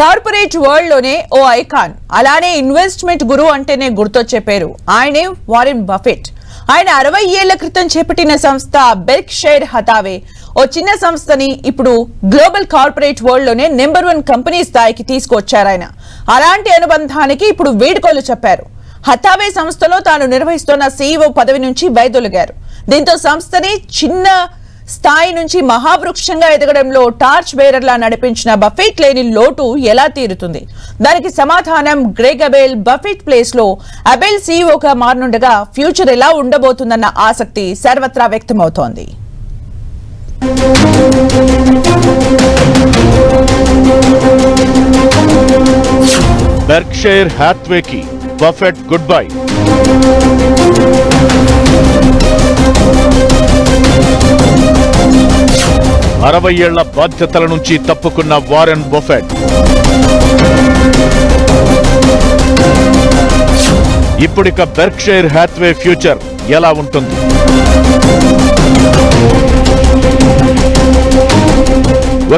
Corporate వరల్డ్లోనే ఓ icon. అలానే ఇన్వెస్ట్మెంట్ గురు అంటేనే గుర్తొచ్చే పేరు. ఆయనే వారెన్ బఫెట్. ఆయన అరవై ఏళ్ళ క్రితం చేపట్టిన సంస్థ బెర్క్ షైర్ హతావే. ఓ చిన్న సంస్థని ఇప్పుడు గ్లోబల్ కార్పొరేట్ వరల్డ్లోనే నెంబర్ వన్ కంపెనీ స్థాయికి తీసుకొచ్చారు ఆయన. అలాంటి అనుబంధానికి ఇప్పుడు వేడుకలు చెప్పారు. హతావే సంస్థలో తాను నిర్వహిస్తున్న సీఈఓ పదవి నుంచి వైదొలిగారు. దీంతో సంస్థని చిన్న స్థాయి నుంచి మహావృక్షంగా ఎదగడంలో టార్చ్ బేరర్లా నడిపించిన బఫెట్ లేని లోటు ఎలా తీరుతుంది? దానికి సమాధానం గ్రేగ్ అబెల్ బఫెట్ ప్లేస్లో అబెల్ సీఈఓగా మారనుండగా ఫ్యూచర్ ఎలా ఉండబోతుందన్న ఆసక్తి సర్వత్రా వ్యక్తమవుతోంది. బెర్క్షైర్ హ్యాత్వేకి బఫెట్ గుడ్ బై. అరవై ఏళ్ళ బాధ్యతల నుంచి తప్పుకున్న వారెన్ బొఫెట్. ఇప్పుడిక బెర్క్షైర్ హ్యాత్వే ఫ్యూచర్ ఎలా ఉంటుంది?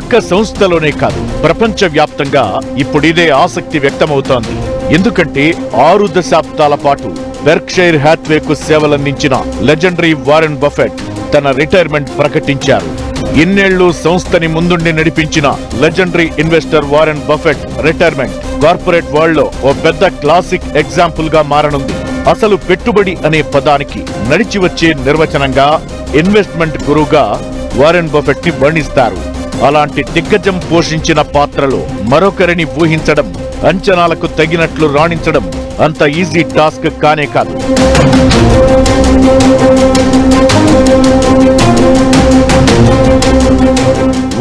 ఒక్క సంస్థలోనే కాదు ప్రపంచవ్యాప్తంగా ఇప్పుడిదే ఆసక్తి వ్యక్తమవుతోంది. ఎందుకంటే ఆరు దశాబ్దాల పాటు బెర్క్షైర్ హ్యాత్వేకు సేవలందించిన లెజెండరీ వారెన్ బఫెట్ తన రిటైర్మెంట్ ప్రకటించారు. ఇన్నేళ్ళు సంస్థని ముందుండి నడిపించిన legendary investor Warren Buffett retirement. Corporate వరల్డ్లో ఓ పెద్ద క్లాసిక్ ఎగ్జాంపుల్గా మారనుంది. అసలు పెట్టుబడి అనే పదానికి నడిచి వచ్చే నిర్వచనంగా ఇన్వెస్ట్మెంట్ గురువుగా వారెన్ బఫెట్ని వర్ణిస్తారు. అలాంటి దిగ్గజం పోషించిన పాత్రలో మరొకరిని ఊహించడం అంచనాలకు తగినట్లు రాణించడం అంత ఈజీ టాస్క్ కానే కాదు.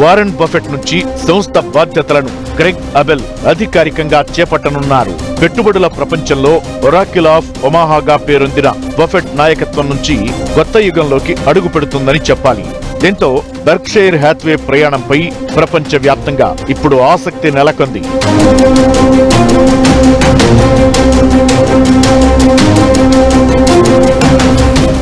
వారెన్ బఫెట్ నుంచి సంస్థ బాధ్యతలను గ్రెగ్ అబెల్ అధికారికంగా చేపట్టనున్నారు. పెట్టుబడుల ప్రపంచంలో ఒరాకిల్ ఆఫ్ ఒమాహాగా పేరొందిన బఫెట్ నాయకత్వం నుంచి కొత్త యుగంలోకి అడుగు పెడుతుందని చెప్పాలి. దీంతో బర్క్షైర్ హ్యాత్వే ప్రయాణంపై ప్రపంచ వ్యాప్తంగా ఇప్పుడు ఆసక్తి నెలకొంది.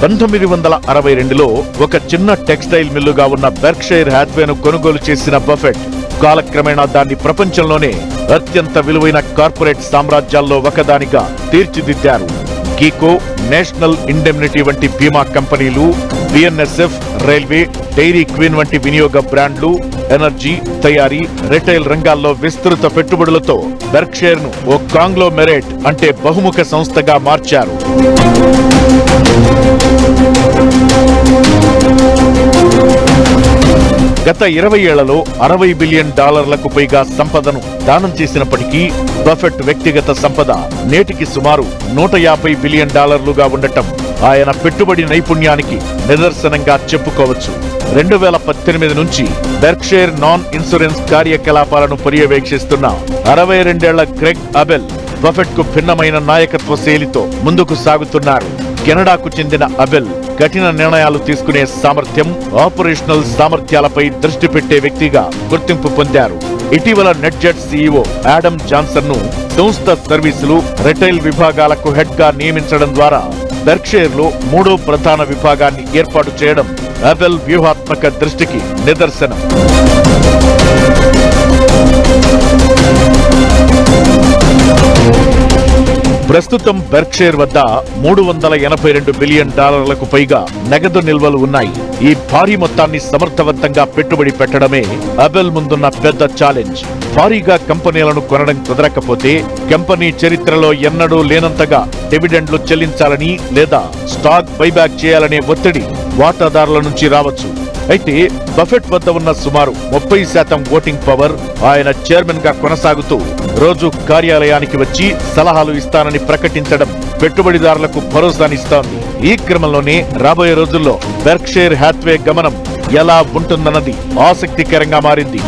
పంతొమ్మిది వందల అరవై రెండులో ఒక చిన్న టెక్స్టైల్ మిల్లుగా ఉన్న బెర్క్షైర్ హ్యాత్వేను కొనుగోలు చేసిన బఫెట్ కాలక్రమేణా దాన్ని ప్రపంచంలోనే అత్యంత విలువైన కార్పొరేట్ సామ్రాజ్యాల్లో ఒకదానిగా తీర్చిదిద్దారు. గీకో నేషనల్ ఇండెమ్నిటీ వంటి బీమా కంపెనీలు బిఎన్ఎస్ఎఫ్ రైల్వే డైరీ క్వీన్ వంటి వినియోగ బ్రాండ్లు ఎనర్జీ తయారీ రిటైల్ రంగాల్లో విస్తృత పెట్టుబడులతో బెర్క్షైర్ను ఓ కాంగ్లో మెరేట్ అంటే బహుముఖ సంస్థగా మార్చారు. గత ఇరవై ఏళ్ళలో అరవై బిలియన్ డాలర్లకు పైగా సంపదను దానం చేసినప్పటికీ బఫెట్ వ్యక్తిగత సంపద నేటికి సుమారు నూట యాభై బిలియన్ డాలర్లుగా ఉండటం ఆయన పెట్టుబడి నైపుణ్యానికి నిదర్శనంగా చెప్పుకోవచ్చు. రెండు వేల పద్దెనిమిది నుంచి బెర్క్షైర్ నాన్ ఇన్సూరెన్స్ కార్యకలాపాలను పర్యవేక్షిస్తున్న అరవై రెండేళ్ళ గ్రెగ్ అబెల్ బఫెట్కు భిన్నమైన నాయకత్వ శైలితో ముందుకు సాగుతున్నారు. కెనడాకు చెందిన అబెల్ కఠిన నిర్ణయాలు తీసుకునే సామర్థ్యం ఆపరేషనల్ సామర్థ్యాలపై దృష్టి పెట్టే వ్యక్తిగా గుర్తింపు పొందారు. ఇటీవల నెట్జెట్ సీఈఓ యాడమ్ జాన్సన్ను సంస్థ సర్వీసులు రిటైల్ విభాగాలకు హెడ్గా నియమించడం ద్వారా బెర్క్షైర్లో మూడో ప్రధాన విభాగాన్ని ఏర్పాటు చేయడం అబెల్ వ్యూహాత్మక దృష్టికి నిదర్శనం. ప్రస్తుతం బెర్క్షైర్ వద్ద మూడు వందల ఎనభై రెండు బిలియన్ డాలర్లకు పైగా నగదు నిల్వలు ఉన్నాయి. ఈ భారీ మొత్తాన్ని సమర్థవంతంగా పెట్టుబడి పెట్టడమే అబెల్ ముందున్న పెద్ద ఛాలెంజ్. భారీగా కంపెనీలను కొనడం కుదరకపోతే కంపెనీ చరిత్రలో ఎన్నడూ లేనంతగా డివిడెండ్లు చెల్లించాలని లేదా స్టాక్ బైబ్యాక్ చేయాలనే ఒత్తిడి వాటాదారుల నుంచి రావచ్చు. అయితే బఫెట్ వద్ద ఉన్న సుమారు ముప్పై శాతం ఓటింగ్ పవర్ ఆయన చైర్మన్గా కొనసాగుతూ రోజు కార్యాలయానికి వచ్చి సలహాలు ఇస్తానని ప్రకటించడం పెట్టుబడిదారులకు భరోసానిస్తోంది. ఈ క్రమంలోనే రాబోయే రోజుల్లో బెర్క్షైర్ హ్యాత్వే గమనం ఎలా ఉంటుందన్నది ఆసక్తికరంగా మారింది.